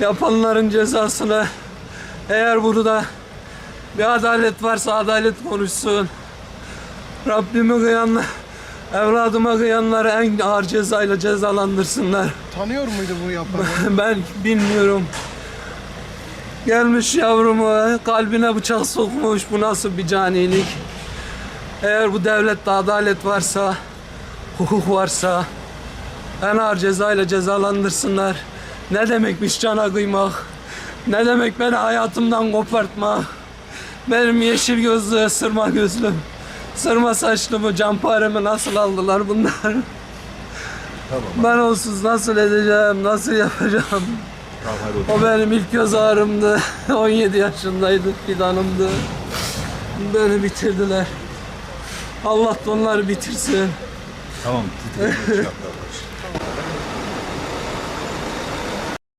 Yapanların cezasını eğer burada bir adalet varsa adalet konuşsun. Rabbime kıyanlar, evladıma kıyanları en ağır cezayla cezalandırsınlar. Tanıyor muydu bu yapanı? ben bilmiyorum. Gelmiş yavrumu kalbine bıçak sokmuş. Bu nasıl bir canilik? Eğer bu devlette adalet varsa, hukuk varsa en ağır cezayla cezalandırsınlar. Ne demekmiş cana kıymak? Ne demek beni hayatımdan kopartmak? Benim yeşil gözlü, sırma gözlüm, sırma saçlımı, camparemi nasıl aldılar bunlar? Ben onsuz nasıl edeceğim, nasıl yapacağım? O benim ilk göz ağrımdı. 17 yaşındaydı, fidanımdı. Beni bitirdiler. Allah da onları bitirsin. Tamam. titreme, şey yap, yavaş.